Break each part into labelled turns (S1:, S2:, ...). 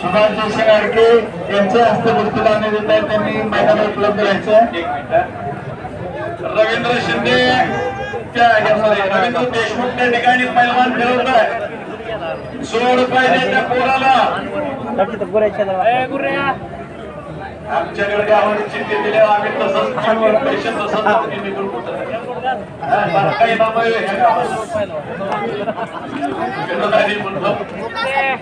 S1: सुभाष जयसिंग आडके यांच्या हस्ते गुरुकुलाने देत त्यांनी मैदान उपलब्ध व्हायचं रवींद्र शिंदे त्या रवींद्र देशमुख त्या ठिकाणी पैलवान फिरवत आहे सोड पाहिजे त्या पोराला. आमच्याकडे गावाने आम्ही तसंच पैसे तसंच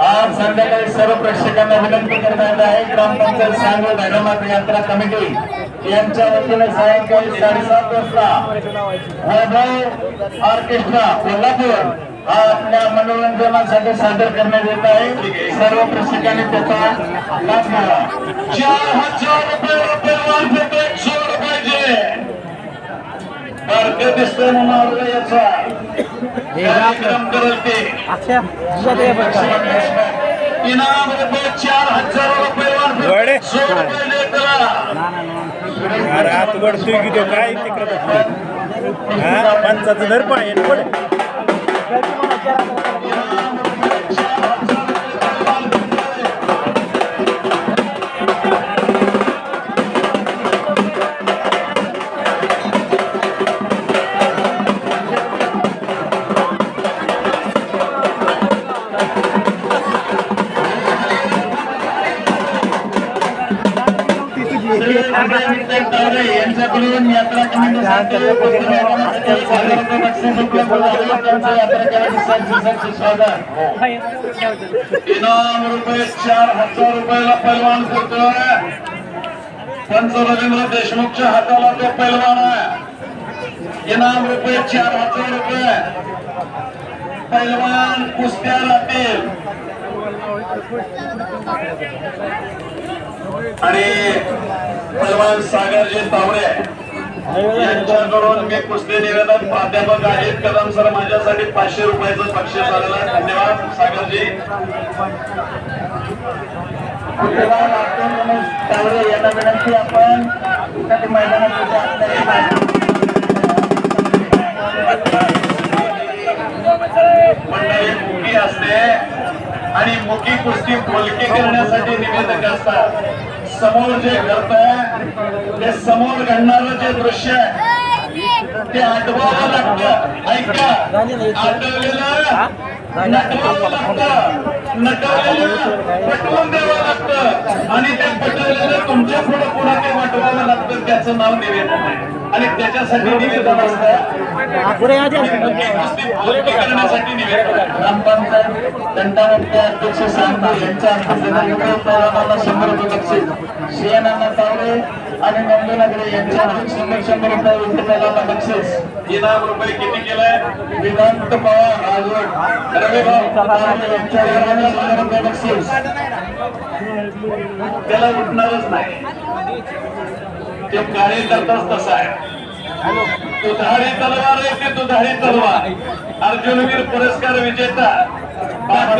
S1: आज संध्याकाळी सर्व प्रेक्षकांना विनंती करण्यात आहे ग्रामपंचायत सांगोल धर्मात यात्रा कमिटी यांच्या वतीने सायंकाळी साडेसात वाजता वैभव ऑर्केस्ट्रा कोल्हापूर हा आपल्या मनोरंजनासाठी सादर करण्यात येत आहे. सर्व प्रेक्षकांनी त्याचा लाभ घ्यावा चार हजार रुपये पेमेंट सोड पाहिजे भारतीय दिसतोय म्हणून याचा. कार्यक्रम करत. ते इनाम रुपये चार हजार रुपये
S2: वडे.
S1: सोड पाहिजे त्याला
S2: अरे हात वडतोय की तो काय तिकडे हा पंचाचं धर पाय पड
S1: कमिटीसाठी स्वागत इनाम रुपये चार हजार रुपयाला पैलवान करतोय पंच रवींद्र देशमुखच्या हाताला तो पैलवान आहे इनाम रुपये चार हजार रुपये पैलवान कुस्त्या राहतील आणि पैलवान सागरजी तावडे यांच्याकडून मी कुस्ती निवेदन प्राध्यापक आहेत कदम सर माझ्यासाठी पाचशे रुपयाचं बक्षीस झालेलं आहे. धन्यवाद सागरजी. तावडे यांना विनंती आपण. मैदानात आणि मुकी कुस्ती बोलकी करण्यासाठी निवेदक असतात समोर जे घडतंय ते समोर घडणारं जे दृश्य आहे ते आठवावं लागतं. ऐका आठवलेलं? नटवावं लागतं. नटवलेलं पटवून द्यावं लागतं. आणि ते पटवलेलं तुमच्यापुढे पुढे ते वाटवावं लागतं. त्याचं नाव निवेदन आहे. आणि त्याच्यासाठी निवेदन असतं. करण्यासाठी निवेदन ग्रामपंचायत दंडामुक्त अध्यक्ष सांगतो यांच्या हस्ते शंभर बक्षीस. शियानांना तावडे आणि नंदनगरे यांच्या शंभर शंभर रुपये पैलवानांना बक्षीस इनाम रुपये किती केलंय? विधांत पवार राजवड रविभाऊ तावडे यांच्या शंभर रुपये बक्षीस. त्याला उठणारच नाही. ते कार्यकर्ताच तसा आहे. दुधारी तलवार आहे की दुधारी तलवार? अर्जुनवीर पुरस्कार विजेता. पवार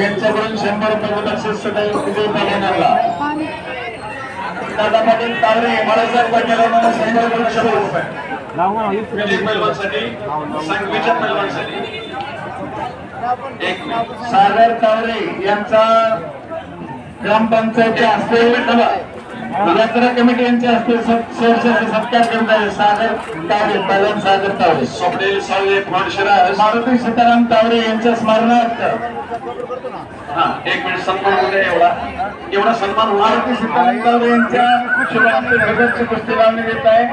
S1: यांच्याकडून शंभर रुपये बक्षीस विजय पैलवानाला दादा पाटील तावरे बाळासाहेब पाटील यांना शंभर रुपये पैलवानसाठी पैलवानसाठी एक. सागर तावरे यांचा ग्रामपंचायतच्या हस्ते यात्रा कमिटी यांच्या हस्ते सत्कार करत आहे सागर तावरे पहिलवान सागर तावरे स्वप्नील सावळे माडशिरा मारुती सीताराम तावरे यांच्या स्मरणार्थ. हा एक मिनिट सन्मान होते एवढा. एवढा सन्मान मारुती सीताराम तावरे यांच्या शुभांती भगतची कुस्ती लावणी देत आहे.